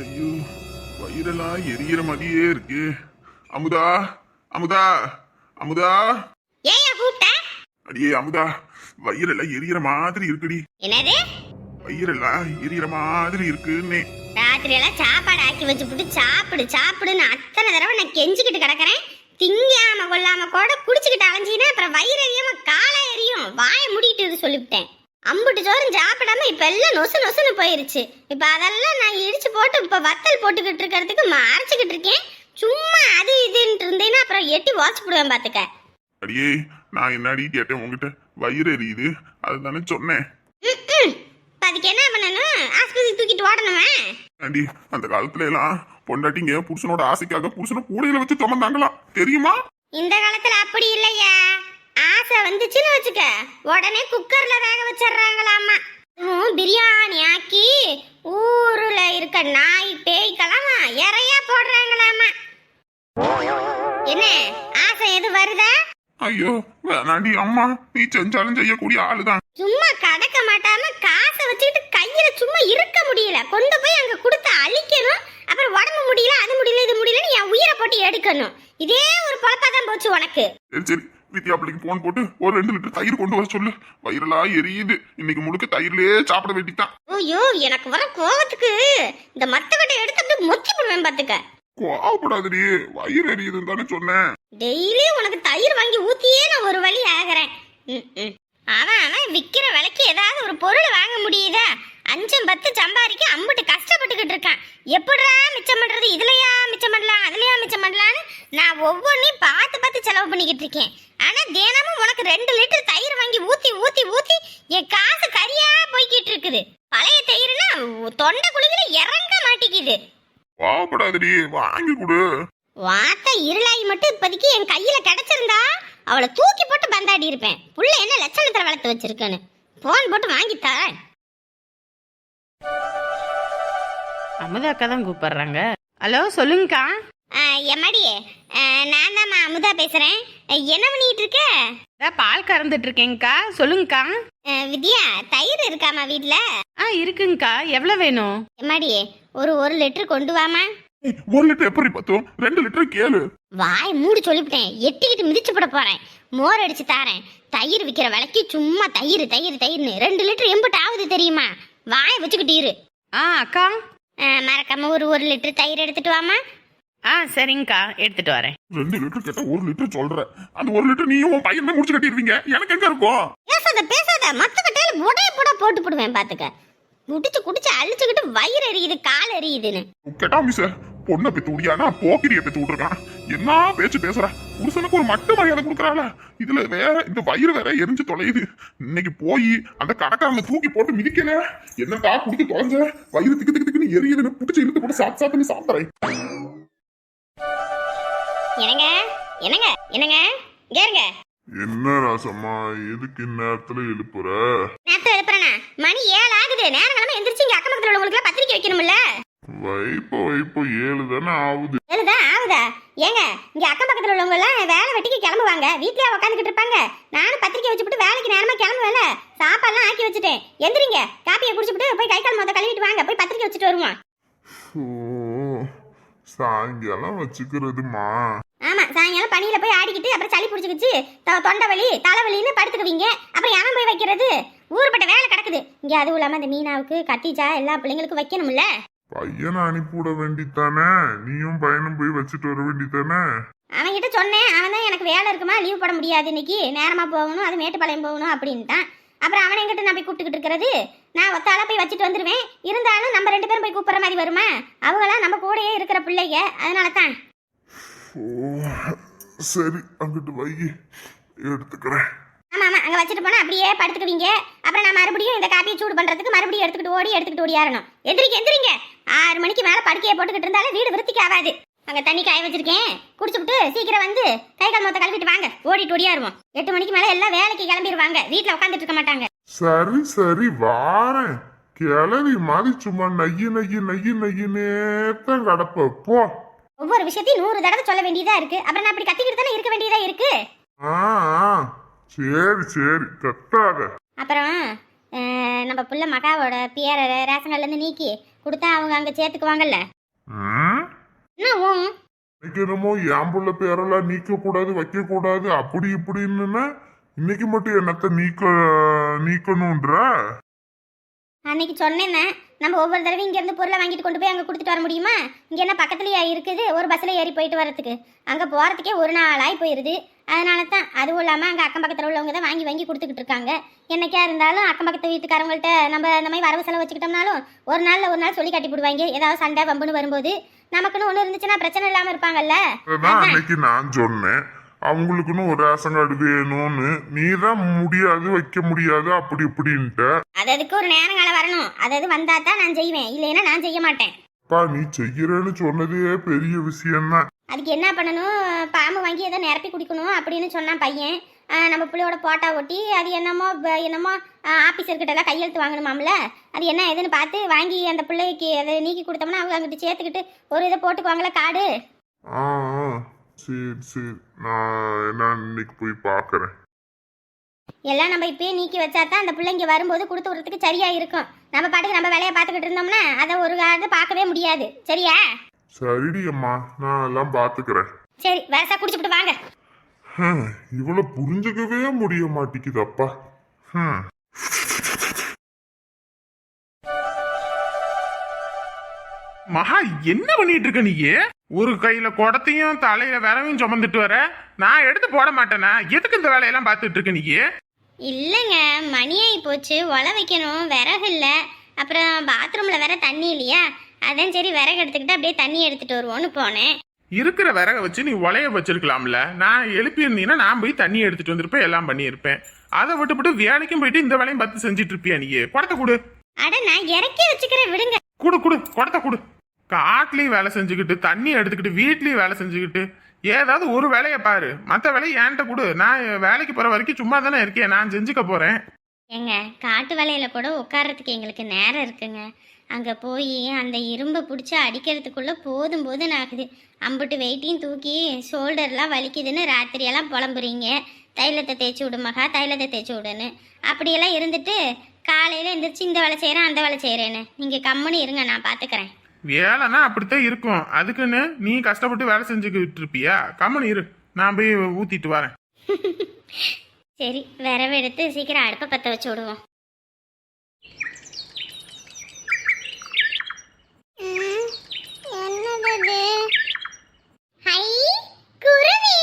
ஐயோ வயிறெல்லாம் எரியற மாதிரியே இருக்கு. அமுதா அமுதா அமுதா. ஏயா கூப்பிட்ட அடியே அமுதா வயிறெல்லாம் எரியற மாதிரி இருக்குடி. என்னது? வயிறெல்லாம் எரியற மாதிரி இருக்குன்னே. ராத்திரி எல்லாம் சாப்பாடு ஆக்கி வச்சுப்புட்டு சாப்பிடு சாப்பிடுன்னு அத்தனை தடவை நான் கெஞ்சிக்கிட்டு கிடக்குறேன். திங்காம கொள்ளாம கூட குடிச்சுக்கிட்டு அலைஞ்சினா அப்புறம் வயிறு எரியாம காலை எரியும். வாயை மூடிட்டு சொல்லிவிட்டேன். அம்புட்டு சோறும் சாப்பிடாம இப்ப எல்லாம் நொசு நொசுன்னு போயிருச்சு. இப்ப அதெல்லாம் நான் இடிச்சு போட்டு இப்ப வத்தல் போட்டுக்கிட்டு இருக்கிறதுக்கு அரைச்சுக்கிட்டு இருக்கேன். சும்மா அது இதுன்ட்டு இருந்தேன்னா அப்புறம் எட்டி வாட்ச் போடுவேன் பாத்துக்க. அடியே நான் என்னடி கேட்டேன் உங்ககிட்ட வயிறு எரியுது. அதுதானே சொன்னேன். அதுக்கு என்ன பண்ணணும்? ஆஸ்பத்திரி தூக்கிட்டு ஓடணுமே? ஆண்டி அந்த காலத்துல எல்லாம் பொண்டாட்டிங்க புருஷனோட ஆசைக்காக புருஷனை கூடையில வச்சு சுமந்தாங்களாம். தெரியுமா? இந்த காலத்துல அப்படி இல்லையா? ஆசை வந்துச்சுன்னு வச்சுக்க. உடனே குக்கர்ல வேக வச்சிடுறாங்களாமா. பிரியாணி ஆக்கி ஊருல இருக்க நாய் பேய்க்கெல்லாம் இறையா போடுறாங்களாமா. என்ன? ஆசை எது வருதா? ஐயோ வேணாண்டி அம்மா. நீ செஞ்சாலும் செய்யக்கூடிய ஆளுதான். சும்மா கடக்க மாட்டாம காசை வச்சுக்கிட்டு கையில சும்மா இருக்க முடியல. கொண்டு போய் அங்க கொடுத்து அழிக்கணும். அப்புறம் உடம்பு முடியல அது முடியல இது முடியலன்னு என் உயிரை போட்டு எடுக்கணும். இதே ஒரு பொழப்பாதான் போச்சு உனக்கு. சரி. சரி வித்யா பிள்ளைக்கு போன் போட்டு ஒரு ரெண்டு லிட்டர் தயிர் கொண்டு வர சொல்லு. வயிறெல்லாம் எரியுது. இன்னைக்கு முழுக்க தயிர்லயே சாப்பிட வேண்டித்தான் ஐயோ எனக்கு வர கோவத்துக்கு இந்த மத்தக்கட்டை எடுத்து அப்படியே மொத்தி போடுவேன் பாத்துக்க கோவப்படாதடி. வயிறு எரியுதுன்னு தானே சொன்னேன். டெய்லி உனக்கு தயிர் வாங்கி ஊத்தியே நான் ஒரு வழி ஆகிறேன். அவன் அவன் விக்கிற விலைக்கு ஏதாவது ஒரு பொருள் வாங்க முடியுதா? அஞ்சும் பத்து சம்பாதிக்க அம்புட்டு கஷ்டப்பட்டுக்கிட்டு இருக்கான். எப்படிடா மிச்சம் பண்றது? இதுலயா மிச்சம் பண்ணலாம்? அதுலயா மிச்சம் பண்ணலான்னு நான் ஒவ்வொன்றையும் பார்த்து பார்த்து செலவு பண்ணிக்கிட்டு இருக்கேன். ஆனா தினமும் உனக்கு ரெண்டு லிட்டர் தயிர் வாங்கி ஊத்தி ஊத்தி ஊத்தி என் காசு கரியா போய்கிட்டு இருக்குது. பழைய தயிர்னா தொண்டை குழியில இறங்க மாட்டேங்குது. கோவப்படாதடி வாங்கி கொடு. வாத்த இருளாயி மட்டும் இப்போதைக்கு என் கையில கிடைச்சிருந்தா அவளை தூக்கி போட்டு பந்தாடி இருப்பேன். புள்ள என்ன லட்சணத்துல வளர்த்து வச்சிருக்கேன்னு. போன் போட்டு வாங்கி தரேன் அமுதா அக்கா தான் கூப்பிடுறாங்க. ஹலோ சொல்லுங்கக்கா. எம்மாடி? நான் தாம்மா அமுதா பேசுறேன். அஹ், என்ன பண்ணிட்டு இருக்க? அதான் பால் கறந்துட்டு இருக்கேங்க்கா சொல்லுங்கக்கா. வித்யா தயிர் இருக்காமா வீட்ல? ஆ இருக்குங்கக்கா. எவ்வளோ வேணும்? எம்மாடி ஒரு ஒரு லிட்டர் கொண்டு வாமா ஏய், ஒரு லிட்டர் எப்படி பத்தும்? ரெண்டு லிட்டர் கேளு. வாய் மூடி சொல்லிவிட்டேன். எட்டிக்கிட்டு மிதிச்சு போட போறேன். மோர் அடிச்சு தாரேன். தயிர் விற்கிற விலைக்கு சும்மா தயிர் தயிர் தயிர்னு. ரெண்டு லிட்டர் எம்பிட்டு ஆகுது தெரியுமா? வாயை வச்சுக்கிட்டு இரு. ஆ அக்கா. அஹ், மறக்காம ஒரு ஒரு லிட்டர் தயிர் எடுத்துட்டு வாமா ஆ சரிங்கக்கா. எடுத்துட்டு வரேன். ரெண்டு லிட்டர் கேட்டா ஒரு லிட்டர் சொல்ற அந்த ஒரு லிட்டர் நீயும் உன் பையன் முடிச்சு கட்டிடுவீங்க. எனக்கு எங்க இருக்கும்? பேசாத பேசாத. மத்த கட்டையில புடைய புட போட்டு போடுவேன் பாத்துக்க. குடிச்சு குடிச்சு அழிச்சுக்கிட்டு வயிறு எரியுது கால் எரியுதுன்னு. கேட்டா மிஸ் பொண்ணை பெத்து விடியானா போக்கிரிய பெத்து விட்டுருக்கான். என்ன பேச்சு பேசுற? புருஷனுக்கு ஒரு மட்டு மரியாதை கொடுக்கறாள. இதுல வேற இந்த வயிறு வேற எரிஞ்சு தொலையுது. இன்னைக்கு போய் அந்த கடைக்காரனை தூக்கி போட்டு மிதிக்கல. என்னடா குடிக்க தொலைஞ்ச? வயிறு திக்கு திக்கு திக்குன்னு எரியுதுன்னு புடிச்சு இழுத்து போட்டு சாப்பிட்டு சாப்பிட்டு சாப்பிட்றேன். என்னங்க? என்னங்க? என்னங்க? இங்க இருங்க. என்ன ராசம்மா எதுக்கு இந்நேரத்துல எழுப்புற? நேரத்தை எழுப்புறேனா? மணி ஏழு ஆகுது நேரம் கிழமை எந்திரிச்சு இங்க அக்கம் பக்கத்துல உள்ளவங்களுக்கு பத்திரிக்கை வைக்கணும்ல? வைப்போ வைப்போ ஏழு தானே ஆகுது எழுதா ஆகுதா ஏங்க இங்க அக்கம் பக்கத்துல உள்ளவங்க எல்லாம் வேலை வெட்டிக்கு கிளம்புவாங்க. வீட்லயே உட்காந்துக்கிட்டு இருப்பாங்க. நானும் பத்திரிக்கை வச்சுட்டு வேலைக்கு நேரமா கிளம்புவேல சாப்பாடுலாம் ஆக்கி வச்சுட்டேன். எந்திரிங்க. காப்பியை குடிச்சுட்டு போய் கை கால் மொத்த கழுவிட்டு வாங்க. போய் பத்திரிக்கை வச்சுட்டு வருவோம். சாயங்காலம் வச்சுக்கிறதுமா? சாயங்காலம் பனியில போய் ஆடிக்கிட்டு அப்புறம் சளி பிடிச்சிக்கிச்சு. தொண்டை வலி தலைவலின்னு படுத்துக்குவீங்க அப்புறம் எவன் போய் வைக்கிறது? ஊருப்பட்ட வேலை கிடக்குது. இங்க அதுவும் இல்லாம இந்த மீனாவுக்கு கத்திஜா எல்லா பிள்ளைங்களுக்கும் வைக்கணும்ல? பையனை அனுப்பிவிட வேண்டித்தானே? நீயும் பையனும் போய் வச்சுட்டு வர வேண்டித்தானே? அவன்கிட்ட சொன்னேன். அவன் தான் எனக்கு வேலை இருக்குமா? லீவ் போட முடியாது இன்னைக்கு. நேரமா போகணும். அது மேட்டுப்பாளையம் போகணும் அப்படின்ட்டான். அப்புறம் அவனை எங்கிட்ட நான் போய் கூப்பிட்டுக்கிட்டு இருக்கிறது. நான் ஒத்தால போய் வச்சுட்டு வந்துருவேன். இருந்தாலும் நம்ம ரெண்டு பேரும் போய் கூப்பிடுற மாதிரி வருமா? அவங்களாம் நம்ம கூடயே இருக்கிற பிள்ளைங்க. அதனால தான் சரி அங்கிட்டு வை. எடுத்துக்கிறேன். ஆமா ஆமா அங்க வச்சுட்டு போனா அப்படியே படுத்துக்குவீங்க. அப்புறம் நான் மறுபடியும் இந்த காப்பியை சூடு பண்றதுக்கு மறுபடியும் எடுத்துக்கிட்டு ஓடி எடுத்துக்கிட்டு ஓடியாரணும் எந்திரிங்க எந்திரிங்க. ஆறு மணிக்கு மேல படுக்கையை போட்டுக்கிட்டு இருந்தாலும் வீடு விருத்திக்கு ஆகாது. அங்க தண்ணி காய வச்சிருக்கேன். குடிச்சுட்டு சீக்கிரம் வந்து கை கால் மொத்த கழுவிட்டு வாங்க. ஓடிட்டு ஓடியாருவோம் எட்டு மணிக்கு மேல எல்லாம் வேலைக்கு கிளம்பிடுவாங்க வீட்டுல உட்காந்துட்டு இருக்க மாட்டாங்க. சரி சரி வாரேன். கிளவி மாதிரி சும்மா நையு நையு நையு நையுனேத்தான் கிடப்ப. போ. ஒவ்வொரு விஷயத்தையும் நூறு தடவை சொல்ல வேண்டியதா இருக்கு. அப்புறம் நான் அப்படி கத்திக்கிட்டு தானே இருக்க வேண்டியதா இருக்கு? ஆ ஆ, சரி சரி. கத்தாத. அப்புறம் அஹ், நம்ம புள்ள மகாவோட பேரை ரேஷன் கார்டுலேருந்து நீக்கி கொடுத்தா அவங்க அங்கே சேர்த்துக்குவாங்கல்ல? ம்? என்ன உன்? இன்னைக்கு என்னமோ என் புள்ள பேரெல்லாம் நீக்க கூடாது வைக்க கூடாது அப்படி இப்படின்னு இன்னைக்கு மட்டும் என்னத்த நீக்க நீக்கணும்ன்ற அன்னைக்கு சொன்னேன் நம்ம ஒவ்வொரு தடவையும் இங்கேருந்து பொருளை வாங்கிட்டு கொண்டு போய் அங்கே கொடுத்துட்டு வர முடியுமா? இங்கே என்ன பக்கத்துலேயே இருக்குது? ஒரு பஸ்ஸில் ஏறி போயிட்டு வரதுக்கு அங்கே போகிறதுக்கே ஒரு நாள் ஆகி போயிடுது அதனால தான் அதுவும் இல்லாமல் அங்கே அக்கம் பக்கத்தில் உள்ளவங்க தான் வாங்கி வாங்கி கொடுத்துக்கிட்டு இருக்காங்க. என்னைக்கா இருந்தாலும் அக்கம் பக்கத்து வீட்டுக்காரங்கள்ட்ட நம்ம இந்த மாதிரி வரவு செலவு வச்சுக்கிட்டோம்னாலும் ஒரு நாளில் ஒரு நாள் சொல்லி கட்டி போடுவாங்க ஏதாவது சண்டை வம்புன்னு வரும்போது நமக்குன்னு ஒன்று இருந்துச்சுன்னா பிரச்சனை இல்லாமல் இருப்பாங்கல்ல. அன்னைக்கு நான் சொன்னேன். அவங்களுக்குன்னு ஒரு ரேஷன் கார்டு வேணும்னு. நீ தான் முடியாது வைக்க முடியாது அப்படி இப்படின்ட்ட. அது அதுக்கு ஒரு நேரம் காலம் வரணும். அது அது வந்தால் தான் நான் செய்வேன். இல்லைன்னா நான் செய்ய மாட்டேன். அப்பா நீ செய்யறேன்னு சொன்னதே பெரிய விஷயம்தான். அதுக்கு என்ன பண்ணணும்? பாம்பு வாங்கி ஏதோ நிரப்பி குடிக்கணும் அப்படின்னு சொன்னான் பையன். ஆஹ் நம்ம புள்ளையோட போட்டா ஒட்டி அது என்னமோ ப- என்னமோ ஆஃபீஸர்கிட்ட எல்லாம் கையெழுத்து வாங்கணுமாம்ல? அது என்ன ஏதுன்னு பார்த்து வாங்கி அந்த பிள்ளைக்கு அதை நீக்கி கொடுத்தோம்னா அவங்க அங்கிட்டு சேர்த்துக்கிட்டு ஒரு இதை போட்டுக்குவாங்களே காடு. ஆ ஆ, சரி சரி நான் என்ன இன்னைக்கு போய் பார்க்கறேன்? எல்லாம் நம்ம இப்பயே நீக்கி வச்சா தான் அந்த பிள்ளைங்க வரும்போது கொடுத்து விடுறதுக்கு சரியா இருக்கும் நம்ம பாட்டுக்கு நம்ம வேலையை பார்த்துக்கிட்டு இருந்தோம்னா அதை ஒரு காலத்து பார்க்கவே முடியாது. சரியா? சரிடி அம்மா நான் எல்லாம் பாத்துக்கிறேன் சரி வேசா குடிச்சுட்டு வாங்க. இவளை புரிஞ்சுக்கவே முடிய மாட்டேங்குதப்பா ஹம். மகா என்ன பண்ணிட்டு இருக்க நீ ஒரு கையில குடத்தையும் தலையில விரவையும் சுமந்துட்டு வர. நான் எடுத்து போட மாட்டேனா? எதுக்கு இந்த வேலையெல்லாம் பார்த்துட்டு இருக்க நீ இல்லைங்க மணி ஆகி போச்சு. ஒல வைக்கணும். விறகு இல்லை. அப்புறம் பாத்ரூமில் வேற தண்ணி இல்லையா? அதான் சரி விறகு எடுத்துக்கிட்டு அப்படியே தண்ணி எடுத்துட்டு வருவோன்னு போனேன். இருக்கிற விறக வச்சு நீ உலைய வச்சிருக்கலாம்ல. நான் எழுப்பி இருந்தீங்கன்னா நான் போய் தண்ணி எடுத்துட்டு வந்திருப்பேன் எல்லாம் பண்ணியிருப்பேன். அதை விட்டுவிட்டு வேலைக்கும் போயிட்டு இந்த வேலையும் பார்த்து செஞ்சுட்டு இருப்பியா நீ குடத்தை கொடு. அட நான் இறக்கி வச்சுக்கிறேன் விடுங்க. குடு குடு. குடத்தை கொடு. காட்டுலயும் வேலை செஞ்சுக்கிட்டு தண்ணி எடுத்துக்கிட்டு வீட்லேயும் வேலை செஞ்சுக்கிட்டு ஏதாவது ஒரு வேலையை பாரு. மற்ற வேலையை என்கிட்ட கொடு. நான் வேலைக்கு போகிற வரைக்கும் சும்மா தானே இருக்கேன். நான் செஞ்சுக்க போகிறேன் ஏங்க காட்டு வேலையில் கூட உட்கார்றதுக்கு எங்களுக்கு நேரம் இருக்குங்க. அங்கே போய் அந்த இரும்பை பிடிச்சி அடிக்கிறதுக்குள்ளே போதும் போதும் ஆகுது. அம்புட்டு வெயிட்டையும் தூக்கி ஷோல்டர்லாம் வலிக்குதுன்னு ராத்திரியெல்லாம் புலம்புறீங்க. தைலத்தை தேய்ச்சி விடு மகா தைலத்தை தேய்ச்சி விடுன்னு. அப்படியெல்லாம் இருந்துட்டு காலையில் எந்திரிச்சு இந்த வேலை செய்கிறேன் அந்த வேலை செய்கிறேன்னு நீங்கள் கம்முன்னு இருங்க நான் பார்த்துக்கிறேன் வேலைன்னா அப்படித்தான் இருக்கும். அதுக்குன்னு நீ கஷ்டப்பட்டு வேலை செஞ்சுக்கிட்டு இருப்பியா? கம்மன் இரு. நான் போய் ஊத்திட்டு வரேன். சரி விரவெடுத்து சீக்கிரம் அடுப்பை பற்ற வச்சு விடுவோம் என்னது ஹை குருவி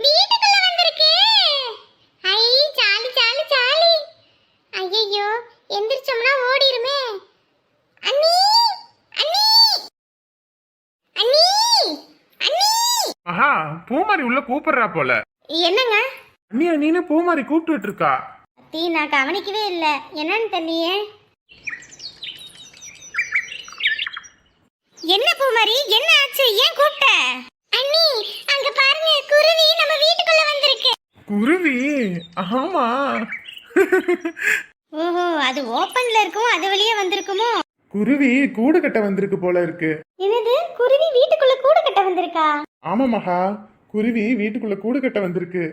வீட்டுக்குள்ள வந்திருக்கு ஹை சாலி சாலி சாலி ஐயோ எந்திரிச்சோம்னா ஓடிருமே அண்ணி அண்ணி அண்ணி அண்ணி ஆஹா பூமாரி உள்ள கூப்பிடுறா போல. என்னங்க? அண்ணியா நீனு பூமாரி கூப்பிட்டுட்டு இருக்கா? தீ நான் கவனிக்கவே இல்லை. என்னன்னு தெரியலையே. என்ன பூமாரி? என்ன ஆச்சு? ஏன் கூப்பிட்ட? அண்ணி அங்க பாருங்க குருவி நம்ம வீட்டுக்குள்ள வந்திருக்கு. குருவி? ஆமா. ஓஹோ அது ஓப்பன்ல இருக்கும் அது வழியே வந்திருக்குமோ? குருவி கூடு கட்ட வந்திருக்கு போல இருக்கு. என்னது? குருவி வீட்டுக்குள்ள கூடு கட்ட வந்திருக்கா? ஆமா மகா. குருவி வீட்டுக்குள்ள கூடு கட்ட வந்திருக்கு.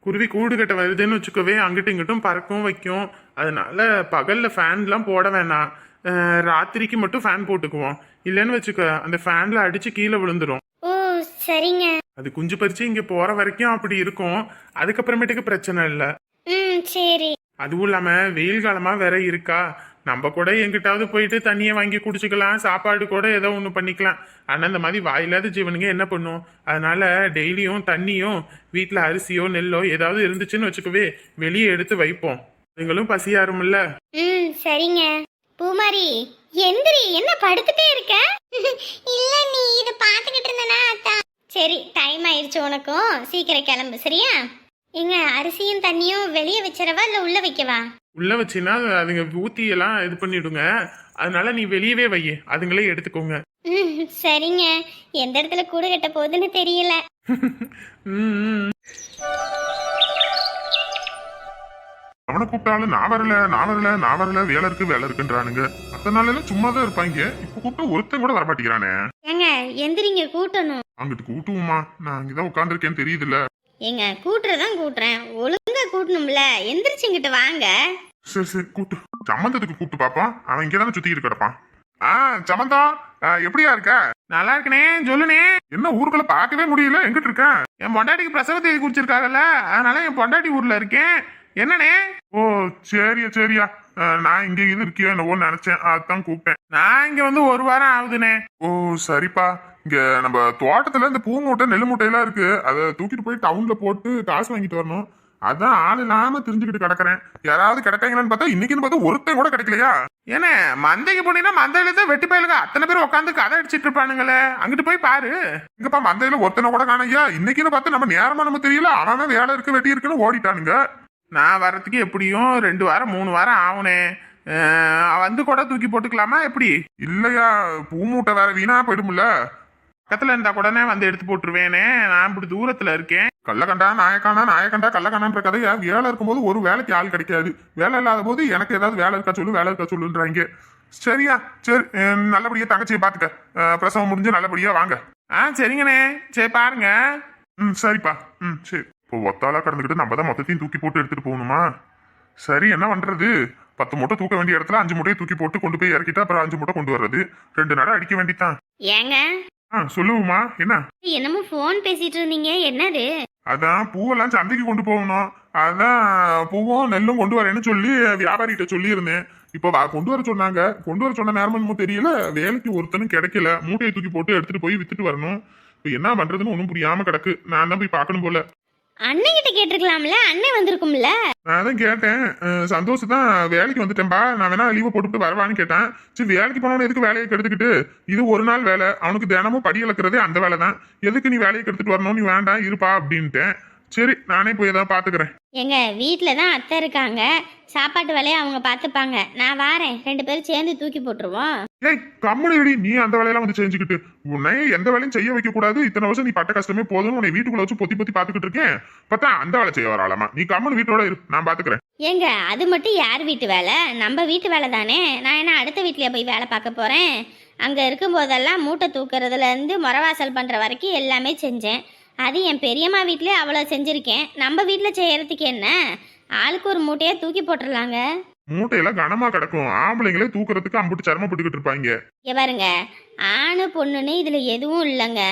குருவி கூடு கட்ட வருதுன்னு வச்சுக்கவே அங்கிட்டும் இங்கிட்டும் பறக்கும் வைக்கும். அதனால பகல்ல ஃபேன்லாம் போட வேணாம். ராத்திரிக்கு மட்டும் ஃபேன் போட்டுக்குவோம். இல்லைன்னு வச்சுக்க அந்த ஃபேன்ல அடிச்சு கீழே விழுந்துரும். ஓ சரிங்க. அது குஞ்சு பறிச்சு இங்க போற வரைக்கும் அப்படி இருக்கும். அதுக்கப்புறமேட்டுக்கு பிரச்சனை இல்லை. ம் சரி. அதுவும் இல்லாம வெயில் காலமா வேற இருக்கா? நம்ம கூட எங்கிட்டாவது போயிட்டு தண்ணியை வாங்கி குடிச்சுக்கலாம் சாப்பாடு கூட ஏதோ ஒன்று பண்ணிக்கலாம். ஆனால் இந்த மாதிரி வாயில்லாத ஜீவனுங்க என்ன பண்ணும்? அதனால டெய்லியும் தண்ணியும் வீட்டில் அரிசியோ நெல்லோ ஏதாவது இருந்துச்சுன்னு வச்சுக்கவே வெளியே எடுத்து வைப்போம். அதுங்களும் பசியாருமில்ல ம் சரிங்க. பூமாரி எந்திரி என்ன படுத்துட்டே இருக்க? இல்ல நீ இத பாத்துக்கிட்டு இருந்தனா அதான் சரி டைம் ஆயிருச்சு உனக்கும். சீக்கிரம் கிளம்பு சரியா? எங்க அரிசியும் தண்ணியும் வெளியே வச்சிடவா இல்ல உள்ள வைக்கவா? உள்ள வச்சின்னா அதுங்க ஊத்தி எல்லாம் இது பண்ணிடுங்க. அதனால நீ வெளியவே வை அதுங்களே எடுத்துக்கோங்க. ம் சரிங்க. எந்த இடத்துல கூடு கட்ட போகுதுன்னு தெரியல. ம், அவனை கூப்பிட்டாலும் நான் வரல நான் வரல நான் வரல வேலை இருக்கு வேலை இருக்குன்றானுங்க. மத்த நாளெல்லாம் சும்மா தான் இருப்பாங்க. இப்ப கூப்பிட்டா ஒருத்தன் கூட வரமாட்டேங்கிறானே. ஏங்க எந்திரிங்க கூட்டணும். அங்கிட்டு கூட்டுவோமா? நான் இங்கதான் உட்காந்துருக்கேன்னு தெரியுதுல்ல. ஏங்க கூட்டுறதான் கூட்டுறேன். ஒழுங்கா கூட்டணும்ல. எந்திரிச்சுங்கிட்டு வாங்க. சரி சரி கூட்டு. சம்மந்தத்துக்கு கூப்பிட்டு பாப்போம் அவன் இங்கே தானே சுத்திக்கிட்டு கிடப்பான். ஆ சமந்தம் ஆ, எப்படியா இருக்க? நல்லா இருக்கனே சொல்லுனே. என்ன ஊருக்குள்ள பார்க்கவே முடியல? எங்கிட்டு இருக்க? என் பொண்டாட்டிக்கு பிரசவ தேதி குறிச்சிருக்காங்கல்ல அதனால என் பொண்டாட்டி ஊர்ல இருக்கேன். என்னனே? ஓ சரியா சரியா. நான் இங்க இது இருக்கியோ என்னவோ நினைச்சேன். அதான் கூப்பிட்டேன். நான் இங்க வந்து ஒரு வாரம் ஆகுதுனே. ஓ சரிப்பா. இங்க நம்ம தோட்டத்துல இந்த பூ மூட்டை நெல் மூட்டையெல்லாம் இருக்கு. அதை தூக்கிட்டு போய் டவுன்ல போட்டு காசு வாங்கிட்டு வரணும். அதான் ஆள் இல்லாம தெரிஞ்சுக்கிட்டு கிடக்குறேன். யாராவது கிடைக்காங்களான்னு பார்த்தா இன்னைக்குன்னு பார்த்தா ஒருத்தன் கூட கிடைக்கலையா? ஏன்னா மந்தைக்கு போனீங்கன்னா மந்தையில தான் வெட்டி போயிருங்க அத்தனை பேர் உட்காந்து கதை அடிச்சிட்டு இருப்பானுங்களே. அங்கிட்டு போய் பாரு. இங்கப்பா மந்தையில ஒருத்தனை கூட காணையா இன்னைக்குன்னு பார்த்து நம்ம நேரமா நம்ம தெரியல. அவன் வேலை இருக்கு வெட்டி இருக்குன்னு ஓடிட்டானுங்க. நான் வர்றதுக்கு எப்படியும் ரெண்டு வாரம் மூணு வாரம் ஆகுனே வந்து கூட தூக்கி போட்டுக்கலாமா? எப்படி? இல்லையா பூ மூட்டை வேற வீணா போயிடும்ல. பக்கத்துல இருந்தா கூடனே வந்து எடுத்து போட்டுருவேனே. நான் இப்படி தூரத்துல இருக்கேன். கள்ளக்கண்டா நாயக்கானா நாயக்கண்டா கள்ளக்கண்டான்ற கதையா? வேலை இருக்கும்போது ஒரு வேலைக்கு ஆள் கிடைக்காது. வேலை இல்லாத போது எனக்கு ஏதாவது வேலை இருக்கா சொல்லு வேலை இருக்கா சொல்லுன்றாங்க. சரியா? சரி நல்லபடியா தங்கச்சியை பாத்துக்க பிரசவம் முடிஞ்சு நல்லபடியா வாங்க. ஆ சரிங்கண்ணே. சரி பாருங்க. ம் சரிப்பா. ம் சரி. இப்போ ஒத்தாளா கடந்துக்கிட்டு நம்ம தான் மொத்தத்தையும் தூக்கி போட்டு எடுத்துட்டு போகணுமா? சரி என்ன பண்றது? பத்து மூட்டை தூக்க வேண்டிய இடத்துல அஞ்சு மூட்டையை தூக்கி போட்டு கொண்டு போய் இறக்கிட்டு அப்புறம் அஞ்சு மூட்டை கொண்டு வர்றது? ரெண்டு நட அடிக்க வேண்டித்தான். ஏங்க? ஆ சொல்லுவோமா என்ன? என்னமோ ஃபோன் பேசிட்டு இருந்தீங்க. என்னது? அதான் பூவெல்லாம் சந்தைக்கு கொண்டு போகணும். அதான் பூவும் நெல்லும் கொண்டு வரேன்னு சொல்லி வியாபாரிகிட்ட சொல்லியிருந்தேன். இப்போ வா கொண்டு வர சொன்னாங்க. கொண்டு வர சொன்ன நேரம் என்னமோ தெரியல. வேலைக்கு ஒருத்தனும் கிடைக்கல. மூட்டையை தூக்கி போட்டு எடுத்துட்டு போய் வித்துட்டு வரணும். இப்போ என்ன பண்றதுன்னு ஒன்றும் புரியாம கிடக்கு. நான் தான் போய் பார்க்கணும் போல. அண்ணன்கிட்ட கேட்டிருக்கலாம்ல? அண்ணன் வந்திருக்கும்ல? நான் தான் கேட்டேன் சந்தோஷ் தான் வேலைக்கு வந்துட்டேன்பா. நான் வேணா லீவை போட்டுவிட்டு வரவான்னு கேட்டேன். சரி வேலைக்கு போனவன எதுக்கு வேலையை கெடுத்துக்கிட்டு? இது ஒரு நாள் வேலை. அவனுக்கு தினமும் படி இழக்கிறதே அந்த வேலை தான் எதுக்கு நீ வேலையை கெடுத்துட்டு வரணும்? நீ வேண்டாம் இருப்பா அப்படின்ட்டேன். சரி நானே போய் ஏதாவது பார்த்துக்கிறேன் எங்க வீட்டில் தான் அத்தை இருக்காங்க. சாப்பாட்டு வேலையை அவங்க பார்த்துப்பாங்க நான் வாரேன். ரெண்டு பேரும் சேர்ந்து தூக்கி போட்டுருவோம். ஏய் கம்முனு நீ அந்த வேலையெல்லாம் வந்து செஞ்சுக்கிட்டு. உன்னை எந்த வேலையும் செய்ய வைக்க கூடாது இத்தனை வருஷம் நீ பட்ட கஷ்டமே போதும் உன்னை வீட்டுக்குள்ள வச்சு பொத்தி பொத்தி பாத்துக்கிட்டு இருக்கேன். பார்த்தா அந்த வேலை செய்ய வராளாமா நீ கம்முனு வீட்டோட இரு. நான் பாத்துக்கிறேன். ஏங்க அது மட்டும் யார் வீட்டு வேலை? நம்ம வீட்டு வேலை தானே. நான் என்ன அடுத்த வீட்டில் போய் வேலை பார்க்க போகிறேன் அங்கே இருக்கும்போதெல்லாம் மூட்டை தூக்குறதுலேருந்து முறவாசல் பண்ணுற வரைக்கும் எல்லாமே செஞ்சேன். அது என் பெரியம்மா வீட்டிலே அவ்வளோ செஞ்சுருக்கேன். நம்ம வீட்டில் செய்யறதுக்கு என்ன? ஆளுக்கு ஒரு மூட்டையை தூக்கி போட்டுடலாங்க மூட்டையெல்லாம் கனமா கிடக்கும். ஆம்பளைங்களே தூக்குறதுக்கு அம்புட்டு சிரமப்பட்டுக்கிட்டு இருப்பாங்க. இங்க பாருங்க. ஆணு பொண்ணுன்னு இதில் எதுவும் இல்லைங்க.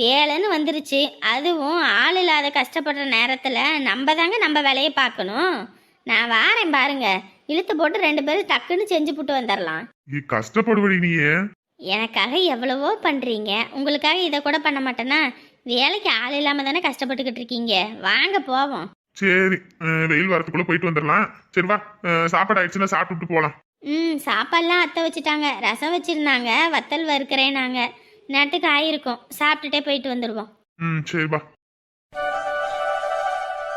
வேலைன்னு வந்துருச்சு. அதுவும் ஆள் இல்லாத கஷ்டப்படுற நேரத்தில் நம்ம தாங்க நம்ம வேலையை பார்க்கணும். நான் வாரேன் பாருங்க. இழுத்து போட்டு ரெண்டு பேரும் டக்குன்னு செஞ்சு போட்டு வந்துடலாம் நீ கஷ்டப்படுவடி நீயே. எனக்காக எவ்வளவோ பண்ணுறீங்க உங்களுக்காக இதை கூட பண்ண மாட்டேனா? வேலைக்கு ஆள் இல்லாமல் தானே கஷ்டப்பட்டுக்கிட்டு இருக்கீங்க? வாங்க போவோம். சரி வெயில் வரத்துக்குள்ள போயிட்டு வந்துடலாம் சரி வா சாப்பாடு ஆயிடுச்சுன்னா சாப்பிட்டுட்டு போலாம். ம் சாப்பாடுலாம் அத்தை வச்சுட்டாங்க. ரசம் வச்சுருந்தாங்க வத்தல் வறுக்கிறேன் நாங்கள் நேரத்துக்கு ஆயிருக்கும். சாப்பிட்டுட்டே போயிட்டு வந்துடுவோம் ம் சரி வா.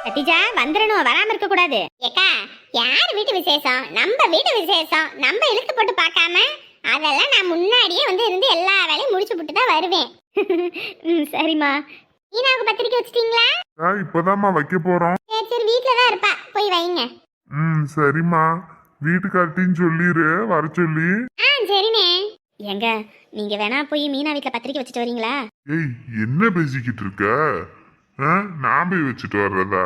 கட்டிஜா வந்துடணும் வராம இருக்க கூடாது. ஏக்கா யார் வீட்டு விசேஷம்? நம்ம வீட்டு விசேஷம். நம்ம இழுத்து போட்டு பார்க்காம அதெல்லாம் நான் முன்னாடியே வந்து இருந்து எல்லா வேலையும் முடிச்சு போட்டு தான் வருவேன். ம் சரிம்மா. ஈனாவுக்கு பத்திரிக்கை வச்சிட்டீங்களா? நான் இப்பதாம்மா வைக்க போறோம். சரி சரி வீட்டில் தான் இருப்பா. போய் வைங்க. ம் சரிம்மா. வீட்டுக்கார்ட்டின்னு சொல்லிடு வர சொல்லி. ஆ சரிண்ணே. ஏங்க நீங்க வேணா போய் மீனா வீட்டில் பத்திரிக்கை வச்சுட்டு வரீங்களா? ஏய் என்ன பேசிக்கிட்டு இருக்க? ஆ? நான் போய் வச்சுட்டு வர்றதா?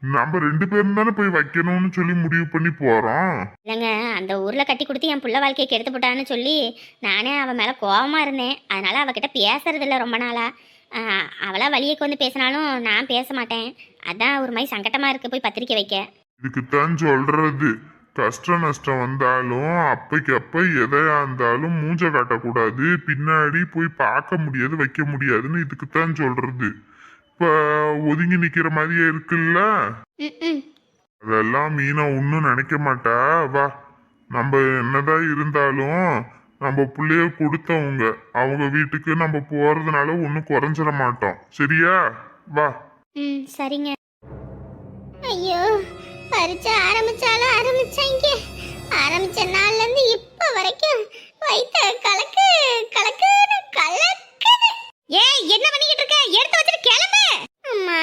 நம்ம ரெண்டு பேரும் தானே போய் வைக்கணும்னு சொல்லி முடிவு பண்ணி போறோம். இல்லைங்க அந்த ஊரில் கட்டி கொடுத்து என் புள்ள வாழ்க்கையை கெடுத்து போட்டான்னு சொல்லி நானே அவன் மேலே கோவமா இருந்தேன். அதனால அவகிட்ட பேசுறதில்ல ரொம்ப நாளா. அவளா வழியக்கு வந்து பேசினாலும் நான் பேச மாட்டேன். அதான் ஒரு மாதிரி சங்கட்டமா இருக்கு போய் பத்திரிக்கை வைக்க. இதுக்குத்தான் சொல்றது. கஷ்ட நஷ்டம் வந்தாலும் அப்பைக்கு அப்ப எதையா இருந்தாலும் மூஞ்ச காட்டக்கூடாது. பின்னாடி போய் பார்க்க முடியாது வைக்க முடியாதுன்னு இதுக்குத்தான் சொல்றது. ஒதுங்கி நிக்கிற மாதிரியே இருக்குல்ல? அதெல்லாம் மீனா ஒன்றும் நினைக்க மாட்டா. வா நம்ம என்னதான் இருந்தாலும் நம்ம பிள்ளைய கொடுத்தவங்க அவங்க வீட்டுக்கு நம்ம போறதுனால ஒன்றும் குறைஞ்சிட மாட்டோம். சரியா? வா. ம். சரிங்க. ஐயோ பரிச்சை ஆரம்பிச்சாலும் ஆரம்பிச்சாங்க. ஆரம்பிச்ச நாள்ல இருந்து இப்ப வரைக்கும் வயித்த கலக்கு கலக்கு கலக்குது ஏய் என்ன பண்ணிக்கிட்டு இருக்க? எடுத்து வச்சுட்டு கிளம்பு. அம்மா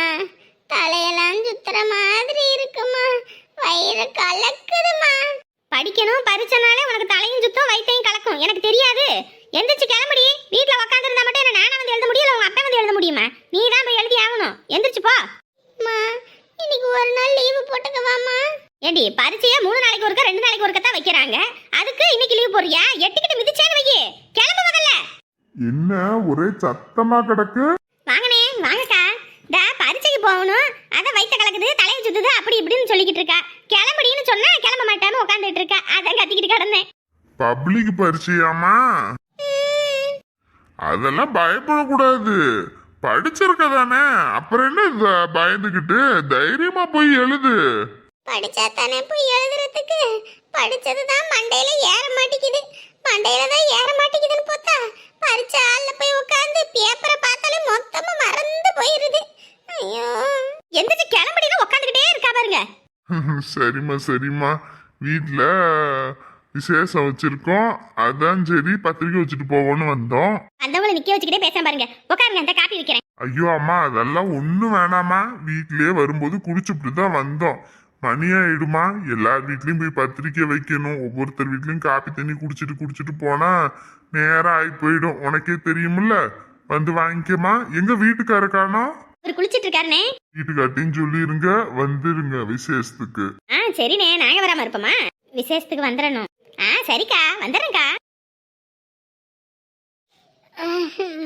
தலையெல்லாம் சுத்துற மாதிரி இருக்குமா? வயிறு கலக்குதுமா? படிக்கணும் பரிச்சனாலே உனக்கு தலையும் சுத்தம் வயித்தையும் கலக்கும். எனக்கு தெரியாது. எந்திரிச்சு கிளம்புடி. வீட்ல உட்காந்துருந்தா மட்டும் என்ன நானா வந்து எழுத முடியும்? இல்ல உங்க அப்பா வந்து எழுத முடியுமா? நீ தான் போய் எழுதி ஆகணும். எந்திரிச்சு போ. இன்னைக்கு ஒரு நாள் லீவு போட்டுக்கவாமா ஏடி பரீட்சையா மூணு நாளைக்கு ஒருக்கா ரெண்டு நாளைக்கு ஒருக்கா தான் வைக்கிறாங்க. அதுக்கு இன்னைக்கு லீவு போறியா எட்டுக்கிட்ட மிதிச்சேன்னு வையே. கிளம்பு முதல்ல. என்ன ஒரே சத்தமா கிடக்கு? வாங்கனே வாங்கக்கா. டா பரீட்சைக்கு போகணும். அதான் வயிற்ற கலக்குது தலையை சுத்துது அப்படி இப்படின்னு சொல்லிக்கிட்டு இருக்கா. கிளம்புடின்னு சொன்னா கிளம்ப மாட்டாம உட்காந்துட்டு இருக்கா. அதான் கத்திக்கிட்டு கிடந்தேன். பப்ளிக் பரிச்சையாமா அதெல்லாம் பயப்படக்கூடாது. படிச்சிருக்க தானே. அப்புறம் என்ன இத- பயந்துகிட்டு? தைரியமா போய் எழுது. படிச்சா தானே போய் எழுதுறதுக்கு? படிச்சது தான் மண்டையில ஏற மாட்டேங்குது. மண்டையில தான் ஏற மாட்டேங்குதுன்னு பார்த்தா பரிச்சை ஆள்ல போய் உட்காந்து பேப்பரை பார்த்தாலே மொத்தமா மறந்து போயிருது. ஐயோ. எந்திரிச்சு கிளம்படினா உட்காந்துக்கிட்டே இருக்கா பாருங்க. சரிம்மா சரிம்மா. வீட்ல விசேஷம் வச்சிருக்கோம். அதான் சரி பத்திரிக்கை வச்சுட்டு போவோன்னு வந்தோம். அந்தவங்களை நிக்க வச்சுக்கிட்டே பேச பாருங்க. உட்காருங்க அந்த காப்பி வைக்கிறேன். ஐயோ அம்மா அதெல்லாம் ஒண்ணும் வேணாமா வீட்லயே வரும்போது குடிச்சுட்டு தான் வந்தோம். மணி ஆயிடுமா எல்லார் வீட்லயும் போய் பத்திரிக்கை வைக்கணும். ஒவ்வொருத்தர் வீட்லயும் காப்பி தண்ணி குடிச்சிட்டு குடிச்சிட்டு போனா நேரம் ஆகி போயிடும். உனக்கே தெரியுமில்ல? வந்து வாங்கிக்கமா எங்க வீட்டுக்கார காணோம் அவர் குளிச்சிட்டு இருக்காருனே. வீட்டுக்கார்ட்டையும் சொல்லிருங்க. வந்துருங்க விசேஷத்துக்கு. ஆ சரிண்ணே. நாங்க வராம இருப்போமா? விசேஷத்துக்கு வந்துடணும் ஆ சரிக்கா. வந்துடுறேன்க்கா.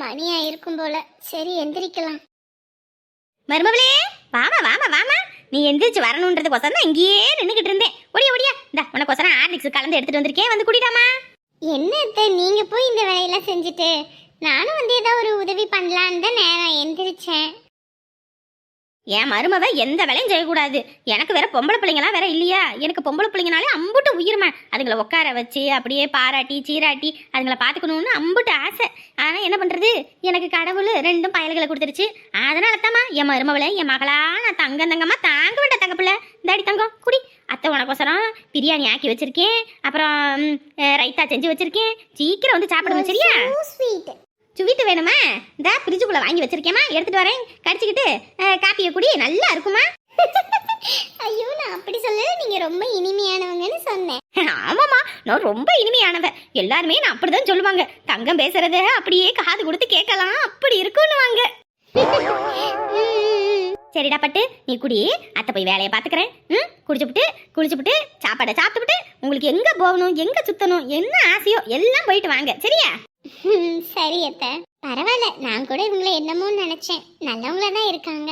மணியா இருக்கும் போல. சரி எந்திரிக்கலாம். மருமகளே வாமா வாமா வாமா. நீ எந்திரிச்சு வரணுன்றதுக்கோசரம் தான் இங்கேயே நின்றுகிட்டு இருந்தேன் ஒடியா ஒடியா. இந்த உனக்கோசரம் ஆர்டிக்ஸ் கலந்து எடுத்துட்டு வந்திருக்கேன் வந்து குடிடாமா? என்ன நீங்கள் போய் இந்த வேலையெல்லாம் செஞ்சுட்டு? நானும் வந்து ஏதோ ஒரு உதவி பண்ணலான்னு தான் நேரம் எந்திரிச்சேன். என் மருமவ எந்த வேலையும் செய்யக்கூடாது. எனக்கு வேற பொம்பளை பிள்ளைங்களாம் வேற இல்லையா? எனக்கு பொம்பளை பிள்ளைங்கனாலே அம்புட்டு உயிர்மை. அதுங்களை உட்கார வச்சு அப்படியே பாராட்டி சீராட்டி அதுங்களை பார்த்துக்கணும்னு அம்புட்டு ஆசை. ஆனால் என்ன பண்ணுறது எனக்கு கடவுள் ரெண்டும் பயல்களை கொடுத்துருச்சு. அதனால தாம்மா என் மருமவளை என் மகளா நான் தங்கம் தங்கம்மா தாங்க வேண்டாம் தங்க பிள்ளை. இந்தாடி தங்கம் குடி. அத்தை உனக்கோசரம் பிரியாணி ஆக்கி வச்சிருக்கேன். அப்புறம் ரைத்தா செஞ்சு வச்சிருக்கேன். சீக்கிரம் வந்து சாப்பிடுங்க சரியா? ஸ்வீட் சுவீட்டு வேணுமா? இந்த ஃப்ரிட்ஜுக்குள்ள வாங்கி வச்சிருக்கேமா எடுத்துட்டு வரேன். கடிச்சிக்கிட்டு காப்பியை குடி. நல்லா இருக்குமா? ஐயோ நான் அப்படி சொல்ல நீங்க ரொம்ப இனிமையானவங்கன்னு சொன்னேன். ஆமாமா நான் ரொம்ப இனிமையானவ எல்லாருமே நான் அப்படிதான் சொல்லுவாங்க. தங்கம் பேசுறத அப்படியே காது கொடுத்து கேட்கலாம். அப்படி இருக்குன்னுவாங்க. சரிடா பட்டு. நீ குடி. அத்தை போய் வேலையை பார்த்துக்கிறேன். ம்? குடிச்சுப்புட்டு குளிச்சுப்புட்டு சாப்பாடை சாப்பிட்டுப்புட்டு உங்களுக்கு எங்க போகணும் எங்க சுத்தணும் என்ன ஆசையோ எல்லாம் போயிட்டு வாங்க. சரியா? சரி அத்தை. பரவாயில்ல. நான் கூட இவங்களை என்னமோ நினைச்சேன். நல்லவங்கள தான் இருக்காங்க.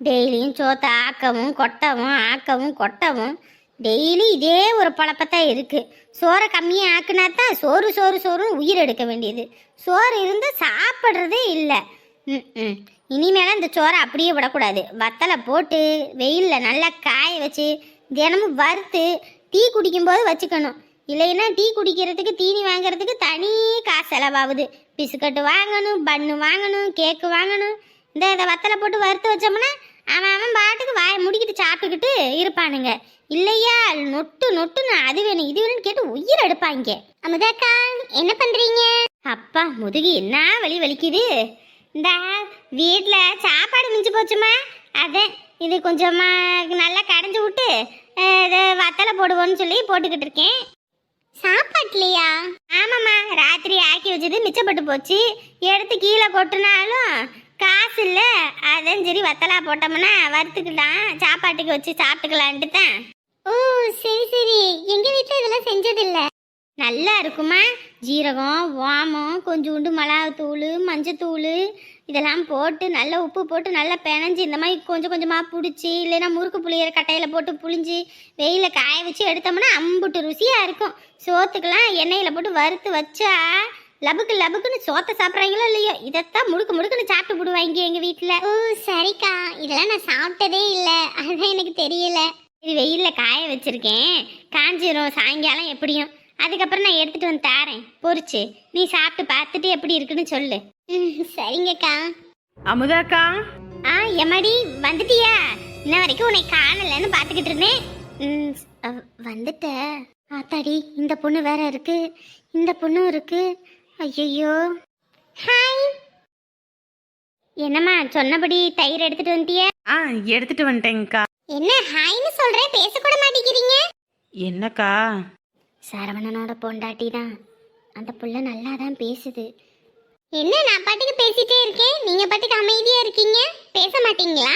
டெய்லியும் சோத்தை ஆக்கவும் கொட்டவும் ஆக்கவும் கொட்டவும் டெய்லி இதே ஒரு பழப்பத்தான் இருக்கு. சோறை கம்மியாக ஆக்குனா தான் சோறு சோறு சோறுன்னு உயிர் எடுக்க வேண்டியது. சோறு இருந்து சாப்பிட்றதே இல்லை. ம் ம் இனிமேலாம் இந்த சோறை அப்படியே விடக்கூடாது. வத்தலை போட்டு வெயிலில் நல்லா காய வச்சு தினமும் வறுத்து டீ குடிக்கும்போது வச்சுக்கணும். இல்லைன்னா டீ குடிக்கிறதுக்கு தீனி வாங்குறதுக்கு தனி காசு செலவாகுது பிஸ்கட்டு வாங்கணும் பன்னு வாங்கணும் கேக்கு வாங்கணும். இந்த இதை வத்தலை போட்டு வறுத்து வச்சோம்னா அவன் அவன் பாட்டுக்கு வாயை முடிக்கிட்டு சாப்பிட்டுக்கிட்டு இருப்பானுங்க. இல்லையா? நொட்டு நொட்டுன்னு அது வேணும் இது வேணும்னு கேட்டு உயிர் எடுப்பாங்க. அமுதாக்கா என்ன பண்ணுறீங்க அப்பா முதுகு என்ன வலி வலிக்குது? இந்த வீட்டில் சாப்பாடு மிஞ்சு போச்சுமா? அதான் இது கொஞ்சமாக நல்லா கடைஞ்சி விட்டு இதை வத்தலை போடுவோன்னு சொல்லி போட்டுக்கிட்டு இருக்கேன். சாப்பாட்லையா ஆமாம்மா ராத்திரி ஆக்கி வச்சது மிச்சப்பட்டு போச்சு. எடுத்து கீழே கொட்டினாலும் காசு இல்லை அதான் சரி வத்தலா போட்டோம்னா வறுத்துக்கலாம். சாப்பாட்டுக்கு வச்சு சாப்பிட்டுக்கலான்ட்டு தான். ஓ சரி சரி. எங்க வீட்டில் இதெல்லாம் செஞ்சதில்ல. நல்லா இருக்குமா? ஜீரகம் ஓமம் கொஞ்சோண்டு மிளகாத்தூள் மஞ்சத்தூள் இதெல்லாம் போட்டு நல்லா உப்பு போட்டு நல்லா பிணைஞ்சு இந்த மாதிரி கொஞ்சம் கொஞ்சமாக பிடிச்சி இல்லைன்னா முறுக்கு புளியிற கட்டையில் போட்டு புளிஞ்சு வெயிலில் காய வச்சு எடுத்தோம்னா அம்புட்டு ருசியாக இருக்கும். சோத்துக்கெல்லாம் எண்ணெயில் போட்டு வறுத்து வச்சா லபுக்கு லபுக்குன்னு சோத்தை சாப்பிட்றாங்களோ இல்லையோ இதைத்தான் முடுக்கு முடுக்குன்னு சாப்பிட்டு போடுவாங்க எங்கள் வீட்டில். ஓ சரிக்கா. இதெல்லாம் நான் சாப்பிட்டதே இல்லை. அதுதான் எனக்கு தெரியல. இது வெயிலில் காய வச்சிருக்கேன். காஞ்சிரும் சாயங்காலம் எப்படியும். அதுக்கப்புறம் நான் எடுத்துட்டு வந்து தாரேன். பொரிச்சு. நீ சாப்பிட்டு பார்த்துட்டு எப்படி இருக்குன்னு சொல்லு. ம் சரிங்கக்கா. அமுதாக்கா. ஆ எம்மாடி வந்துட்டியா? இன்ன வரைக்கும் உன்னை காணலன்னு பார்த்துக்கிட்டு இருந்தேன். ம் அவ்- வந்துட்ட. ஆத்தாடி இந்த பொண்ணு வேற இருக்கு. இந்த பொண்ணும் இருக்கு. ஐயையோ. ஹாய். என்னம்மா சொன்னபடி தயிர் எடுத்துட்டு வந்துட்டியா? ஆ எடுத்துட்டு வந்துட்டேங்க்கா என்ன ஹாய்னு சொல்றேன் பேசக்கூட மாட்டேங்கிறீங்க? என்னக்கா? சரவணனோட பொண்டாட்டி தான் அந்த புள்ள நல்லா தான் பேசுது. என்ன நான் பாட்டுக்கு பேசிட்டே இருக்கேன்? நீங்க பாட்டுக்கு அமைதியா இருக்கீங்க? பேச மாட்டீங்களா?